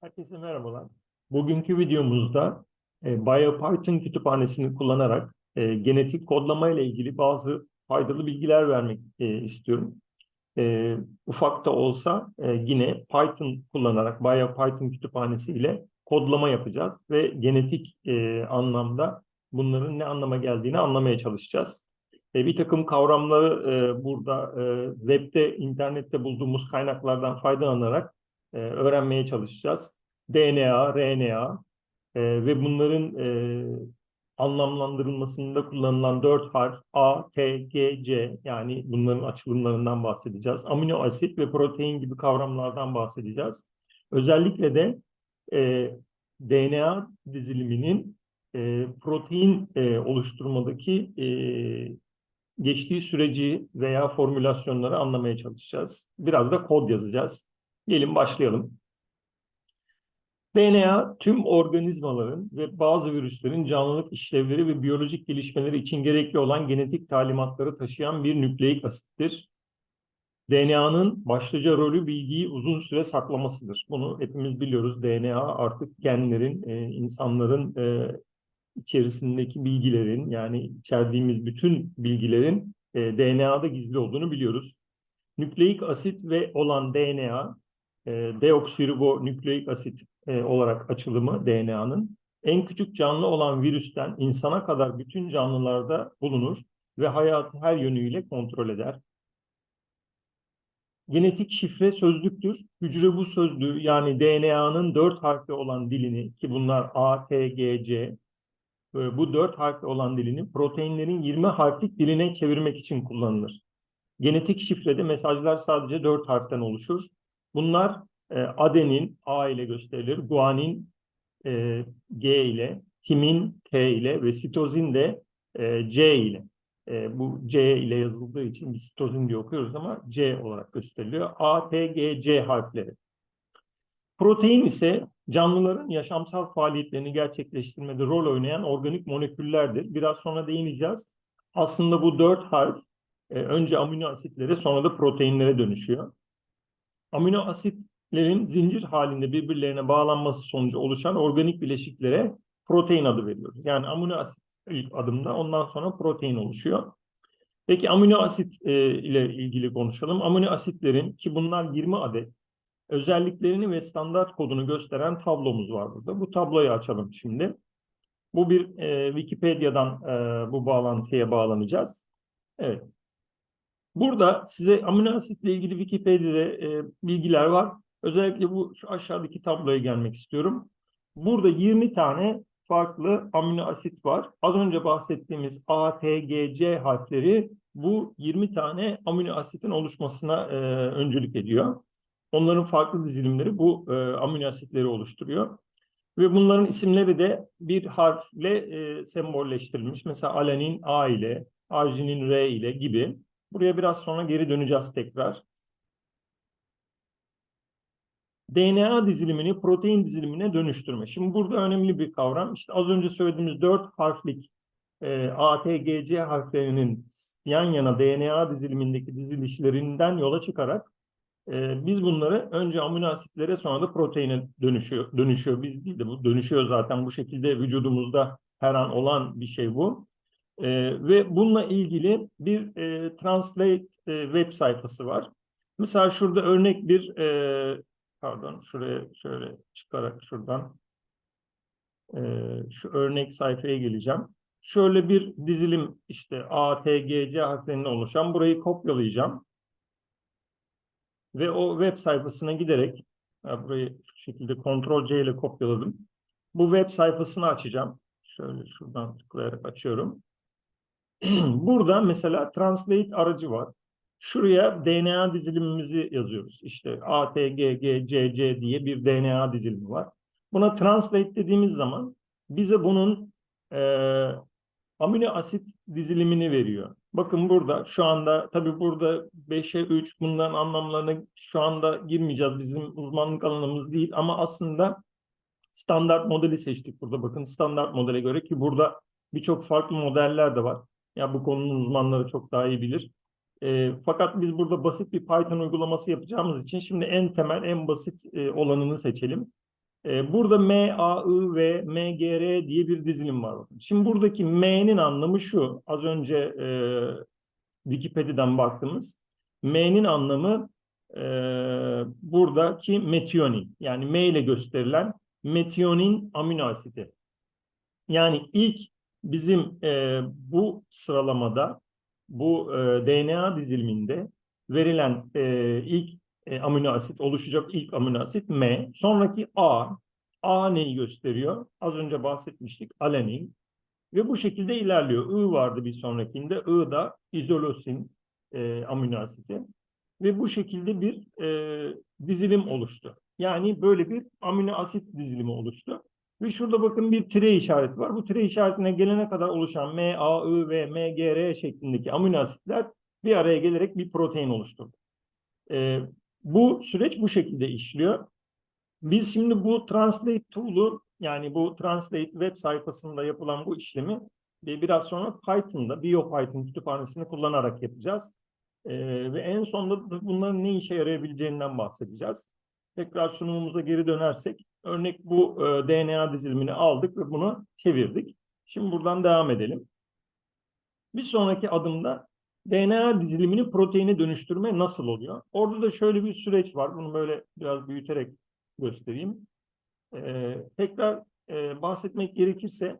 Herkese merhabalar. Bugünkü videomuzda e, BioPython kütüphanesini kullanarak e, genetik kodlama ile ilgili bazı faydalı bilgiler vermek e, istiyorum. E, ufak da olsa e, yine Python kullanarak BioPython kütüphanesi ile kodlama yapacağız ve genetik e, anlamda bunların ne anlama geldiğini anlamaya çalışacağız. E, bir takım kavramları e, burada e, webde, internette bulduğumuz kaynaklardan faydalanarak e, öğrenmeye çalışacağız. DNA, RNA e, ve bunların e, anlamlandırılmasında kullanılan dört harf A, T, G, C yani bunların açılımlarından bahsedeceğiz. Amino asit ve protein gibi kavramlardan bahsedeceğiz. Özellikle de e, DNA diziliminin e, protein e, oluşturmadaki e, geçtiği süreci veya formülasyonları anlamaya çalışacağız. Biraz da kod yazacağız. Gelin başlayalım. DNA tüm organizmaların ve bazı virüslerin canlılık işlevleri ve biyolojik gelişmeleri için gerekli olan genetik talimatları taşıyan bir nükleik asittir. DNA'nın başlıca rolü bilgiyi uzun süre saklamasıdır. Bunu hepimiz biliyoruz. DNA artık genlerin, e, insanların e, içerisindeki bilgilerin yani içerdiğimiz bütün bilgilerin e, DNA'da gizli olduğunu biliyoruz. Nükleik asit ve olan DNA, e, deoksiribonükleik asit e, olarak açılımı DNA'nın en küçük canlı olan virüsten insana kadar bütün canlılarda bulunur ve hayatı her yönüyle kontrol eder. Genetik şifre sözlüktür. Hücre bu sözlüğü yani DNA'nın dört harfli olan dilini ki bunlar A, T, G, C e, bu dört harfli olan dilini proteinlerin 20 harflik diline çevirmek için kullanılır. Genetik şifrede mesajlar sadece dört harften oluşur. Bunlar e, adenin A ile gösterilir, guanin e, G ile, timin T ile ve sitozin de e, C ile. E, bu C ile yazıldığı için biz sitozin diye okuyoruz ama C olarak gösteriliyor. A, T, G, C harfleri. Protein ise canlıların yaşamsal faaliyetlerini gerçekleştirmede rol oynayan organik moleküllerdir. Biraz sonra değineceğiz. Aslında bu dört harf e, önce amino asitlere sonra da proteinlere dönüşüyor. Amino asitlerin zincir halinde birbirlerine bağlanması sonucu oluşan organik bileşiklere protein adı veriyoruz. Yani amino asit ilk adımda ondan sonra protein oluşuyor. Peki amino asit e, ile ilgili konuşalım. Amino asitlerin ki bunlar 20 adet özelliklerini ve standart kodunu gösteren tablomuz var burada. Bu tabloyu açalım şimdi. Bu bir e, Wikipedia'dan e, bu bağlantıya bağlanacağız. Evet. Burada size amino asitle ilgili Wikipedia'da e, bilgiler var. Özellikle bu şu aşağıdaki tabloya gelmek istiyorum. Burada 20 tane farklı amino asit var. Az önce bahsettiğimiz A, T, G, C harfleri bu 20 tane amino asitin oluşmasına e, öncülük ediyor. Onların farklı dizilimleri bu e, amino asitleri oluşturuyor. Ve bunların isimleri de bir harfle e, sembolleştirilmiş. Mesela alanin A ile, arginin R ile gibi. Buraya biraz sonra geri döneceğiz tekrar. DNA dizilimini protein dizilimine dönüştürme. Şimdi burada önemli bir kavram. İşte az önce söylediğimiz dört harflik e, A, T, G, C harflerinin yan yana DNA dizilimindeki dizilişlerinden yola çıkarak e, biz bunları önce amino asitlere sonra da proteine dönüşüyor. Dönüşüyor. Biz değil de bu dönüşüyor zaten bu şekilde vücudumuzda her an olan bir şey bu. E, ve bununla ilgili bir e, Translate e, web sayfası var. Mesela şurada örnek bir e, pardon şuraya şöyle çıkarak şuradan e, şu örnek sayfaya geleceğim. Şöyle bir dizilim işte A, T, G, C harflerinden oluşan burayı kopyalayacağım. Ve o web sayfasına giderek burayı şu şekilde Ctrl C ile kopyaladım. Bu web sayfasını açacağım. Şöyle şuradan tıklayarak açıyorum. Burada mesela Translate aracı var. Şuraya DNA dizilimimizi yazıyoruz. İşte A, T, G, G, C, C diye bir DNA dizilimi var. Buna Translate dediğimiz zaman bize bunun e, amino asit dizilimini veriyor. Bakın burada şu anda tabii burada 5'e 3 bunların anlamlarına şu anda girmeyeceğiz. Bizim uzmanlık alanımız değil ama aslında standart modeli seçtik burada. Bakın standart modele göre ki burada birçok farklı modeller de var. Ya bu konunun uzmanları çok daha iyi bilir. E, fakat biz burada basit bir Python uygulaması yapacağımız için şimdi en temel, en basit e, olanını seçelim. E, burada M, A, I ve M, G, R diye bir dizilim var. Şimdi buradaki M'nin anlamı şu. Az önce e, Wikipedia'dan baktığımız M'nin anlamı e, buradaki metionin. Yani M ile gösterilen metionin amino asidi. Yani ilk bizim e, bu sıralamada bu e, DNA diziliminde verilen e, ilk e, amino asit oluşacak ilk amino asit M. Sonraki A. A neyi gösteriyor? Az önce bahsetmiştik. Alanin. Ve bu şekilde ilerliyor. I vardı bir sonrakinde. I da izolosin e, amino asiti. Ve bu şekilde bir e, dizilim oluştu. Yani böyle bir amino asit dizilimi oluştu. Ve şurada bakın bir tire işareti var. Bu tire işaretine gelene kadar oluşan M, A, I ve M, G, R şeklindeki amino asitler bir araya gelerek bir protein oluşturdu. E, bu süreç bu şekilde işliyor. Biz şimdi bu Translate tool'u yani bu Translate web sayfasında yapılan bu işlemi biraz sonra Python'da BioPython kütüphanesini kullanarak yapacağız. Ee, ve en sonunda bunların ne işe yarayabileceğinden bahsedeceğiz. Tekrar sunumumuza geri dönersek örnek bu e, DNA dizilimini aldık ve bunu çevirdik. Şimdi buradan devam edelim. Bir sonraki adımda DNA dizilimini proteine dönüştürme nasıl oluyor? Orada da şöyle bir süreç var. Bunu böyle biraz büyüterek göstereyim. Ee, tekrar e, bahsetmek gerekirse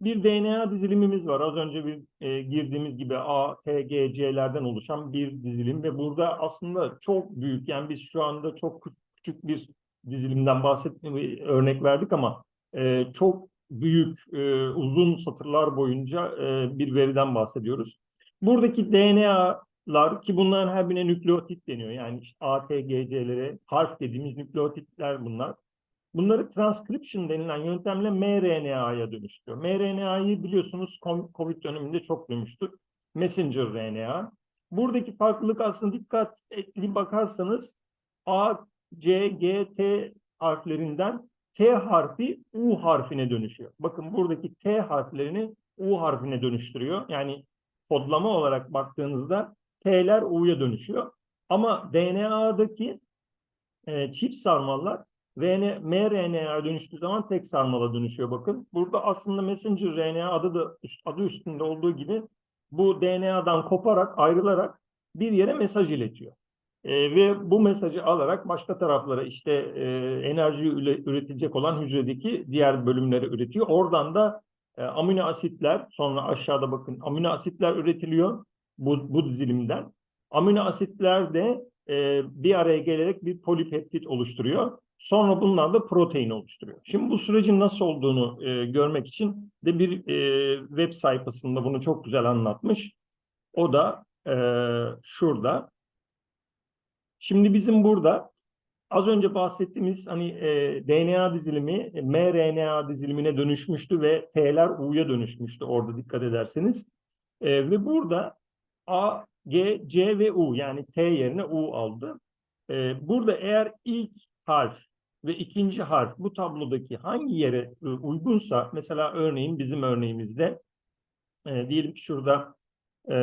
bir DNA dizilimimiz var. Az önce bir e, girdiğimiz gibi A, T, G, C'lerden oluşan bir dizilim ve burada aslında çok büyük yani biz şu anda çok küçük bir dizilimden bahsettiğim örnek verdik ama e, çok büyük e, uzun satırlar boyunca e, bir veriden bahsediyoruz. Buradaki DNA'lar ki bunların her birine nükleotit deniyor. Yani işte A, T, G, C'lere harf dediğimiz nükleotitler bunlar. Bunları transcription denilen yöntemle mRNA'ya dönüştürüyor. mRNA'yı biliyorsunuz COVID döneminde çok duymuştuk. Messenger RNA. Buradaki farklılık aslında dikkatli bakarsanız A, C, G, T harflerinden T harfi U harfine dönüşüyor. Bakın buradaki T harflerini U harfine dönüştürüyor. Yani kodlama olarak baktığınızda T'ler U'ya dönüşüyor. Ama DNA'daki e, çift sarmallar RN, mRNA'ya dönüştüğü zaman tek sarmala dönüşüyor bakın. Burada aslında messenger RNA adı da adı üstünde olduğu gibi bu DNA'dan koparak ayrılarak bir yere mesaj iletiyor. E, ve bu mesajı alarak başka taraflara işte e, enerji üretecek olan hücredeki diğer bölümleri üretiyor. Oradan da e, amino asitler sonra aşağıda bakın amino asitler üretiliyor bu, bu dizilimden. Amino asitler de e, bir araya gelerek bir polipeptit oluşturuyor. Sonra bunlar da protein oluşturuyor. Şimdi bu sürecin nasıl olduğunu e, görmek için de bir e, web sayfasında bunu çok güzel anlatmış. O da e, şurada. Şimdi bizim burada az önce bahsettiğimiz hani e, DNA dizilimi e, mRNA dizilimine dönüşmüştü ve T'ler U'ya dönüşmüştü orada dikkat ederseniz. E, ve burada A, G, C ve U yani T yerine U aldı. E, burada eğer ilk harf ve ikinci harf bu tablodaki hangi yere e, uygunsa mesela örneğin bizim örneğimizde e, diyelim ki şurada e,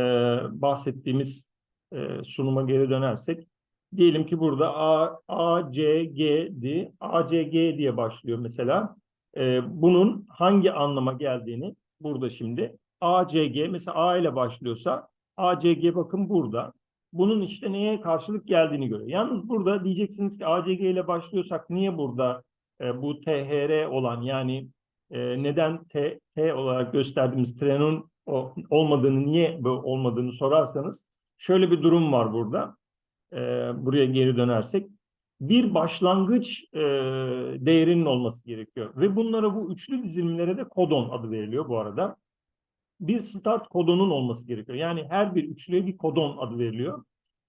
bahsettiğimiz e, sunuma geri dönersek diyelim ki burada A, A, C, G'di. A, C, G diye başlıyor mesela. E, bunun hangi anlama geldiğini burada şimdi A, C, G mesela A ile başlıyorsa A, C, G bakın burada bunun işte neye karşılık geldiğini görüyor. Yalnız burada diyeceksiniz ki ACG ile başlıyorsak niye burada e, bu THR olan yani e, neden T, T olarak gösterdiğimiz trenin o, olmadığını niye olmadığını sorarsanız şöyle bir durum var burada. E, buraya geri dönersek bir başlangıç e, değerinin olması gerekiyor. Ve bunlara bu üçlü dizilimlere de kodon adı veriliyor bu arada bir start kodonun olması gerekiyor. Yani her bir üçlüye bir kodon adı veriliyor.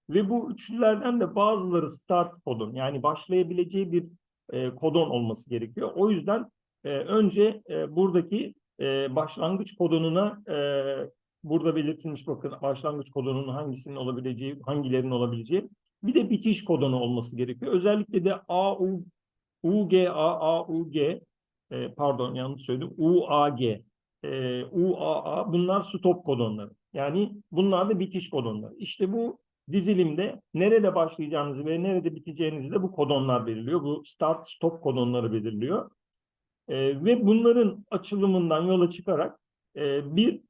Ve bu üçlülerden de bazıları start kodon yani başlayabileceği bir e, kodon olması gerekiyor. O yüzden e, önce e, buradaki e, başlangıç kodonuna e, burada belirtilmiş bakın başlangıç kodonunun hangisinin olabileceği, hangilerinin olabileceği bir de bitiş kodonu olması gerekiyor. Özellikle de A, U, U, G, A, A, U, G e, pardon yanlış söyledim. U, A, G e, UAA bunlar stop kodonları. Yani bunlar da bitiş kodonları. İşte bu dizilimde nerede başlayacağınızı ve nerede biteceğinizi de bu kodonlar belirliyor. Bu start stop kodonları belirliyor. E, ve bunların açılımından yola çıkarak e, bir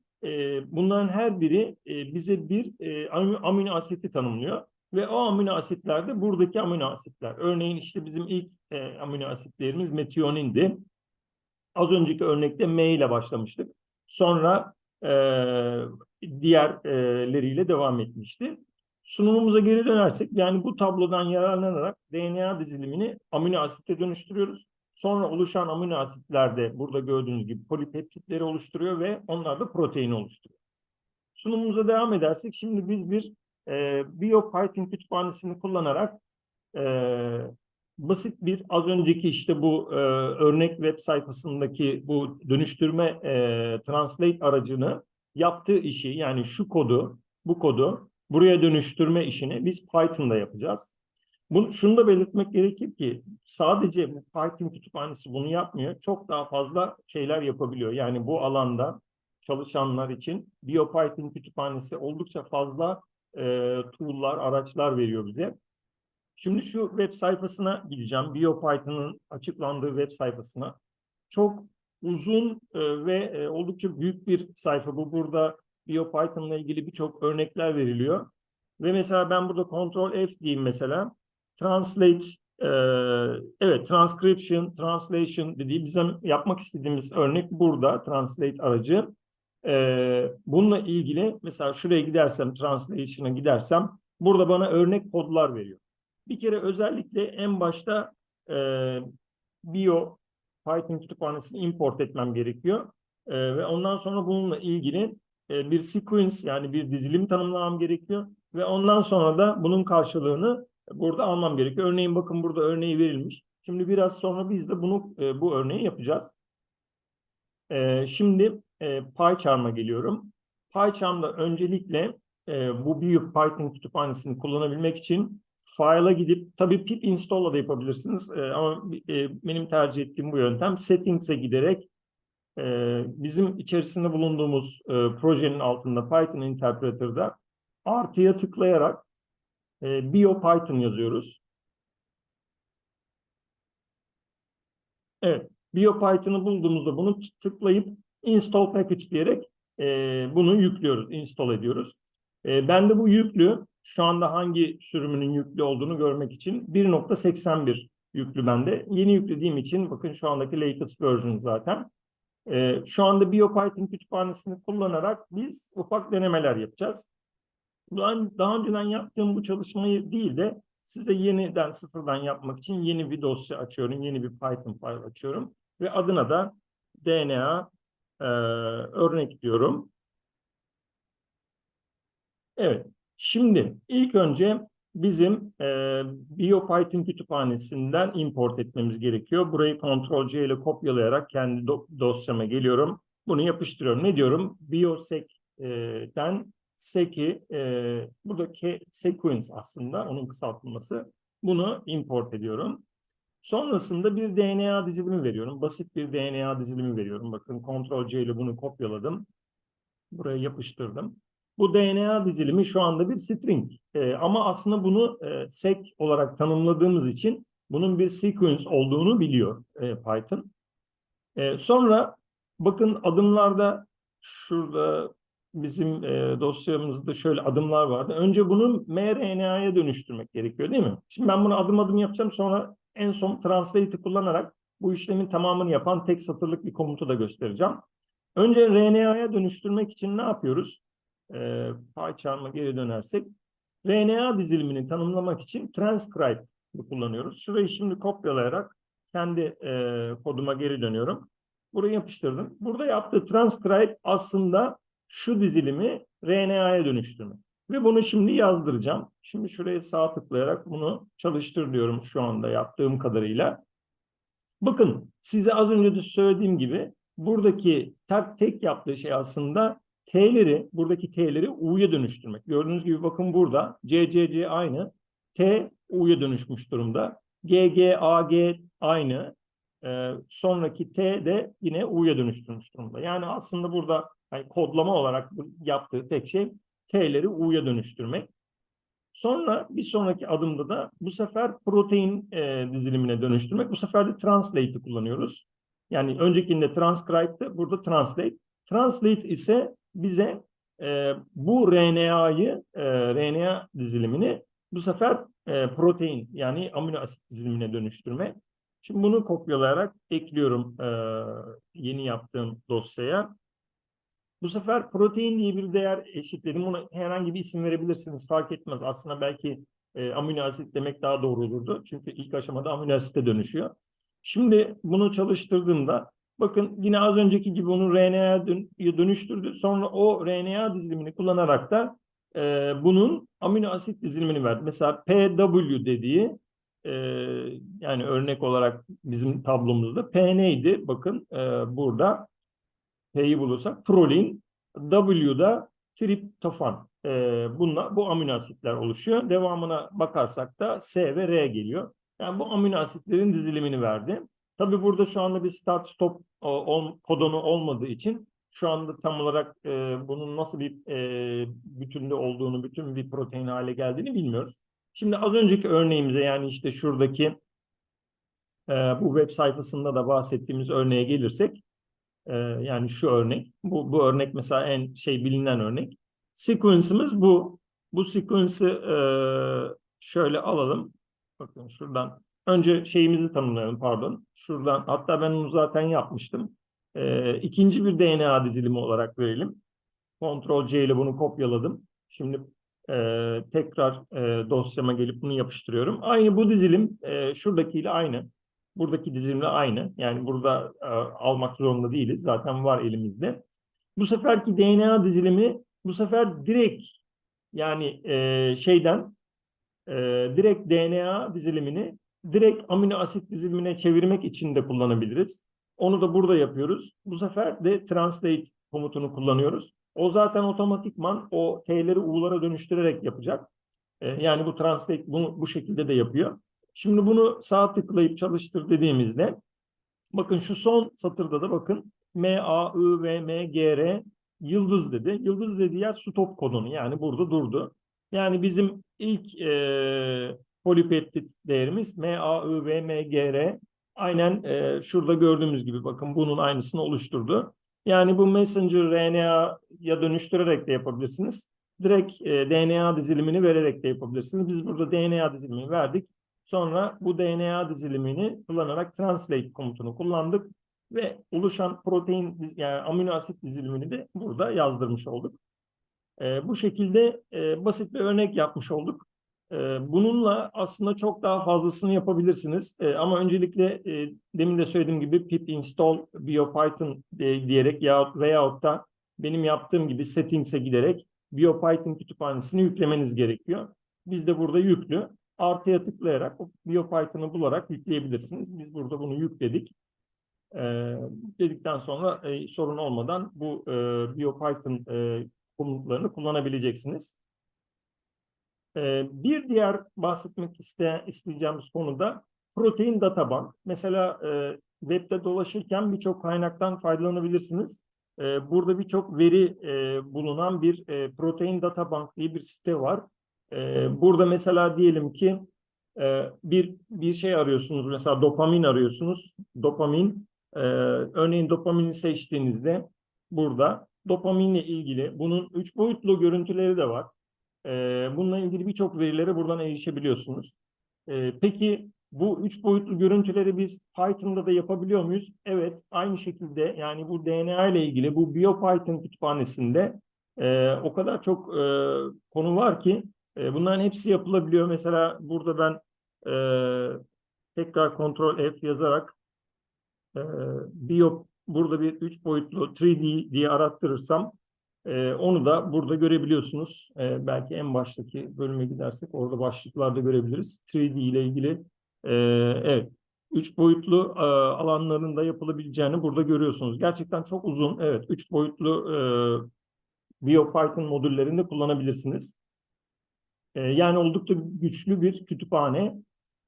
bunların her biri e, bize bir e, amino asiti tanımlıyor. Ve o amino asitler de buradaki amino asitler. Örneğin işte bizim ilk e, amino asitlerimiz metionindi. Az önceki örnekte M ile başlamıştık. Sonra diğerleriyle devam etmişti. Sunumumuza geri dönersek yani bu tablodan yararlanarak DNA dizilimini amino asite dönüştürüyoruz. Sonra oluşan amino asitler de burada gördüğünüz gibi polipeptitleri oluşturuyor ve onlar da protein oluşturuyor. Sunumumuza devam edersek şimdi biz bir e, BioPython kütüphanesini kullanarak e, basit bir az önceki işte bu e, örnek web sayfasındaki bu dönüştürme e, translate aracını yaptığı işi yani şu kodu bu kodu buraya dönüştürme işini biz Python'da yapacağız. Bunu, şunu da belirtmek gerekir ki sadece Python kütüphanesi bunu yapmıyor. Çok daha fazla şeyler yapabiliyor. Yani bu alanda çalışanlar için BioPython kütüphanesi oldukça fazla e, tool'lar, araçlar veriyor bize. Şimdi şu web sayfasına gideceğim. BioPython'ın açıklandığı web sayfasına. Çok uzun e, ve e, oldukça büyük bir sayfa bu. Burada BioPython'la ilgili birçok örnekler veriliyor. Ve mesela ben burada Ctrl F diyeyim mesela. Translate, e, evet transcription, translation dediği bizim yapmak istediğimiz örnek burada. Translate aracı. E, bununla ilgili mesela şuraya gidersem, translation'a gidersem burada bana örnek kodlar veriyor. Bir kere özellikle en başta e, bio Python kütüphanesini import etmem gerekiyor. E, ve ondan sonra bununla ilgili e, bir sequence yani bir dizilim tanımlamam gerekiyor. Ve ondan sonra da bunun karşılığını burada almam gerekiyor. Örneğin bakın burada örneği verilmiş. Şimdi biraz sonra biz de bunu e, bu örneği yapacağız. E, şimdi e, PyCharm'a geliyorum. PyCharm'da öncelikle e, bu büyük Python kütüphanesini kullanabilmek için file'a gidip tabii pip install'la da yapabilirsiniz e, ama e, benim tercih ettiğim bu yöntem settings'e giderek e, bizim içerisinde bulunduğumuz e, projenin altında Python Interpreter'da artıya tıklayarak e, BioPython yazıyoruz. Evet, BioPython'ı bulduğumuzda bunu tıklayıp install package diyerek e, bunu yüklüyoruz, install ediyoruz. E, ben de bu yüklü, şu anda hangi sürümünün yüklü olduğunu görmek için 1.81 yüklü bende. Yeni yüklediğim için bakın şu andaki latest version zaten. E, şu anda BioPython kütüphanesini kullanarak biz ufak denemeler yapacağız. Ben daha önceden yaptığım bu çalışmayı değil de size yeniden sıfırdan yapmak için yeni bir dosya açıyorum. Yeni bir Python file açıyorum. Ve adına da DNA e, örnek diyorum. Evet. Şimdi ilk önce bizim e, BioPython kütüphanesinden import etmemiz gerekiyor. Burayı Ctrl C ile kopyalayarak kendi do dosyama geliyorum. Bunu yapıştırıyorum. Ne diyorum? Biosec'den Seki, e, buradaki sequence aslında onun kısaltılması. Bunu import ediyorum. Sonrasında bir DNA dizilimi veriyorum. Basit bir DNA dizilimi veriyorum. Bakın Ctrl C ile bunu kopyaladım. Buraya yapıştırdım. Bu DNA dizilimi şu anda bir string. E, ama aslında bunu e, sec olarak tanımladığımız için bunun bir sequence olduğunu biliyor e, Python. E, sonra bakın adımlarda şurada bizim e, dosyamızda şöyle adımlar vardı. Önce bunu mRNA'ya dönüştürmek gerekiyor değil mi? Şimdi ben bunu adım adım yapacağım sonra en son translate'i kullanarak bu işlemin tamamını yapan tek satırlık bir komutu da göstereceğim. Önce RNA'ya dönüştürmek için ne yapıyoruz? E, PyCharm'a geri dönersek RNA dizilimini tanımlamak için transcribe kullanıyoruz. Şurayı şimdi kopyalayarak kendi e, koduma geri dönüyorum. Burayı yapıştırdım. Burada yaptığı transcribe aslında şu dizilimi RNA'ya dönüştürmek. Ve bunu şimdi yazdıracağım. Şimdi şuraya sağ tıklayarak bunu çalıştır diyorum şu anda yaptığım kadarıyla. Bakın size az önce de söylediğim gibi buradaki tek, tek yaptığı şey aslında T'leri, buradaki T'leri U'ya dönüştürmek. Gördüğünüz gibi bakın burada C, C, C aynı. T U'ya dönüşmüş durumda. G, G, A, G aynı. Ee, sonraki T de yine U'ya dönüştürmüş durumda. Yani aslında burada yani kodlama olarak yaptığı tek şey T'leri U'ya dönüştürmek. Sonra bir sonraki adımda da bu sefer protein e, dizilimine dönüştürmek. Bu sefer de translate'i kullanıyoruz. Yani öncekinde transcribe'dı, burada translate. Translate ise bize e, bu RNA'yı, e, RNA dizilimini bu sefer e, protein yani amino asit dizilimine dönüştürme. Şimdi bunu kopyalayarak ekliyorum e, yeni yaptığım dosyaya. Bu sefer protein diye bir değer eşitledim. Buna herhangi bir isim verebilirsiniz. Fark etmez. Aslında belki e, amino asit demek daha doğru olurdu. Çünkü ilk aşamada amino asite dönüşüyor. Şimdi bunu çalıştırdığımda bakın yine az önceki gibi onu RNA'ya dön dönüştürdü. Sonra o RNA dizilimini kullanarak da e, bunun amino asit dizilimini verdi. Mesela PW dediği e, yani örnek olarak bizim tablomuzda P neydi? Bakın e, burada P'yi bulursak prolin, W'da triptofan. E, bunlar, bu amino asitler oluşuyor. Devamına bakarsak da S ve R geliyor. Yani bu amino asitlerin dizilimini verdi. Tabii burada şu anda bir start stop o, ol, kodonu olmadığı için şu anda tam olarak e, bunun nasıl bir e, bütünde olduğunu, bütün bir protein hale geldiğini bilmiyoruz. Şimdi az önceki örneğimize yani işte şuradaki e, bu web sayfasında da bahsettiğimiz örneğe gelirsek e, yani şu örnek bu, bu örnek mesela en şey bilinen örnek. Sequence'ımız bu. Bu sequence'ı e, şöyle alalım. Bakın şuradan önce şeyimizi tanımlayalım pardon. Şuradan hatta ben onu zaten yapmıştım. E, ikinci bir DNA dizilimi olarak verelim. Ctrl C ile bunu kopyaladım. Şimdi e, tekrar e, dosyama gelip bunu yapıştırıyorum. Aynı bu dizilim e, şuradakiyle aynı. Buradaki dizilimle aynı. Yani burada e, almak zorunda değiliz. Zaten var elimizde. Bu seferki DNA dizilimi bu sefer direkt yani e, şeyden e, direkt DNA dizilimini direkt amino asit dizilimine çevirmek için de kullanabiliriz. Onu da burada yapıyoruz. Bu sefer de translate komutunu kullanıyoruz. O zaten otomatikman o T'leri U'lara dönüştürerek yapacak. E, yani bu translate bunu bu şekilde de yapıyor. Şimdi bunu sağ tıklayıp çalıştır dediğimizde bakın şu son satırda da bakın M, A, I, V, M, G, R yıldız dedi. Yıldız dediği yer stop kodunu yani burada durdu. Yani bizim ilk e, polipeptit değerimiz M, A, I, V, M, G, R aynen e, şurada gördüğümüz gibi bakın bunun aynısını oluşturdu. Yani bu messenger RNA'ya dönüştürerek de yapabilirsiniz. Direkt e, DNA dizilimini vererek de yapabilirsiniz. Biz burada DNA dizilimini verdik. Sonra bu DNA dizilimini kullanarak translate komutunu kullandık ve oluşan protein yani amino asit dizilimini de burada yazdırmış olduk. E, bu şekilde e, basit bir örnek yapmış olduk. E, bununla aslında çok daha fazlasını yapabilirsiniz. E, ama öncelikle e, demin de söylediğim gibi pip install biopython e, diyerek ya veyahut da benim yaptığım gibi settings'e giderek biopython kütüphanesini yüklemeniz gerekiyor. Biz de burada yüklü artıya tıklayarak BioPython'ı bularak yükleyebilirsiniz. Biz burada bunu yükledik. Ee, dedikten sonra e, sorun olmadan bu e, BioPython e, komutlarını kullanabileceksiniz. E, bir diğer bahsetmek iste, isteyeceğimiz konu da protein databank. Mesela e, webde dolaşırken birçok kaynaktan faydalanabilirsiniz. E, burada birçok veri e, bulunan bir e, protein databank diye bir site var. Ee, burada mesela diyelim ki e, bir bir şey arıyorsunuz mesela dopamin arıyorsunuz. Dopamin e, örneğin dopamini seçtiğinizde burada dopaminle ilgili bunun üç boyutlu görüntüleri de var. E, bununla ilgili birçok verilere buradan erişebiliyorsunuz. E, peki bu üç boyutlu görüntüleri biz Python'da da yapabiliyor muyuz? Evet, aynı şekilde yani bu DNA ile ilgili bu BioPython kütüphanesinde e, o kadar çok e, konu var ki e, bunların hepsi yapılabiliyor. Mesela burada ben e, tekrar kontrol F yazarak e, bio burada bir üç boyutlu 3D diye arattırırsam e, onu da burada görebiliyorsunuz. E, belki en baştaki bölüme gidersek orada başlıklarda görebiliriz. 3D ile ilgili e, evet üç boyutlu e, alanlarında yapılabileceğini burada görüyorsunuz. Gerçekten çok uzun. Evet, üç boyutlu e, BioPython modüllerinde kullanabilirsiniz. Ee, yani oldukça güçlü bir kütüphane.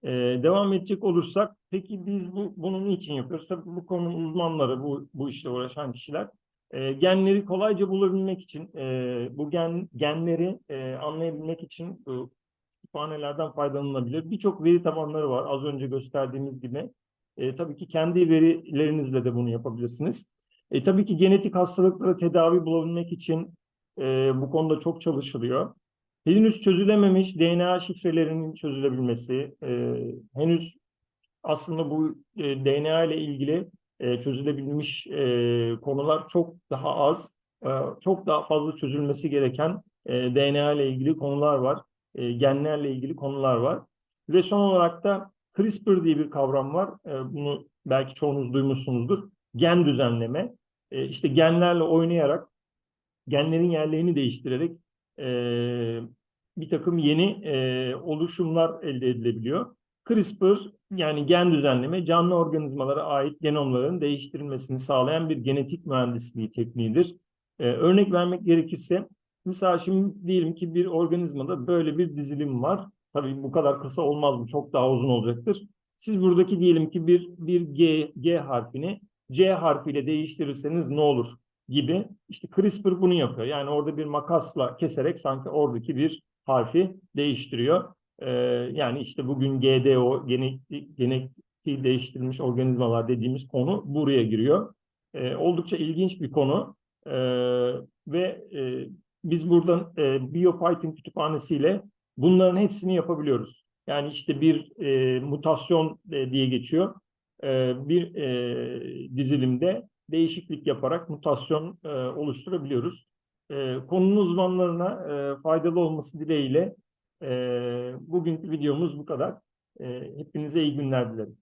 Ee, devam edecek olursak, peki biz bu, bunun için yapıyoruz? Tabii bu konunun uzmanları, bu, bu işle uğraşan kişiler. E, genleri kolayca bulabilmek için, e, bu gen, genleri e, anlayabilmek için, e, kütüphanelerden faydalanılabilir. Birçok veri tabanları var az önce gösterdiğimiz gibi. E, tabii ki kendi verilerinizle de bunu yapabilirsiniz. E, tabii ki genetik hastalıklara tedavi bulabilmek için e, bu konuda çok çalışılıyor. Henüz çözülememiş DNA şifrelerinin çözülebilmesi, e, henüz aslında bu e, DNA ile ilgili e, çözülebilmiş e, konular çok daha az, e, çok daha fazla çözülmesi gereken e, DNA ile ilgili konular var, e, genlerle ilgili konular var. Ve son olarak da CRISPR diye bir kavram var. E, bunu belki çoğunuz duymuşsunuzdur. Gen düzenleme. E, işte genlerle oynayarak, genlerin yerlerini değiştirerek e, bir takım yeni e, oluşumlar elde edilebiliyor. CRISPR yani gen düzenleme canlı organizmalara ait genomların değiştirilmesini sağlayan bir genetik mühendisliği tekniğidir. Ee, örnek vermek gerekirse mesela şimdi diyelim ki bir organizmada böyle bir dizilim var. Tabii bu kadar kısa olmaz bu çok daha uzun olacaktır. Siz buradaki diyelim ki bir bir G, G harfini C harfiyle değiştirirseniz ne olur gibi işte CRISPR bunu yapıyor. Yani orada bir makasla keserek sanki oradaki bir harfi değiştiriyor. Ee, yani işte bugün GDO, genetik, genetiği değiştirilmiş organizmalar dediğimiz konu buraya giriyor. Ee, oldukça ilginç bir konu ee, ve e, biz buradan e, BioPython kütüphanesiyle bunların hepsini yapabiliyoruz. Yani işte bir e, mutasyon e, diye geçiyor. E, bir e, dizilimde değişiklik yaparak mutasyon e, oluşturabiliyoruz. E, konunun uzmanlarına e, faydalı olması dileğiyle e, bugünkü videomuz bu kadar. E, hepinize iyi günler dilerim.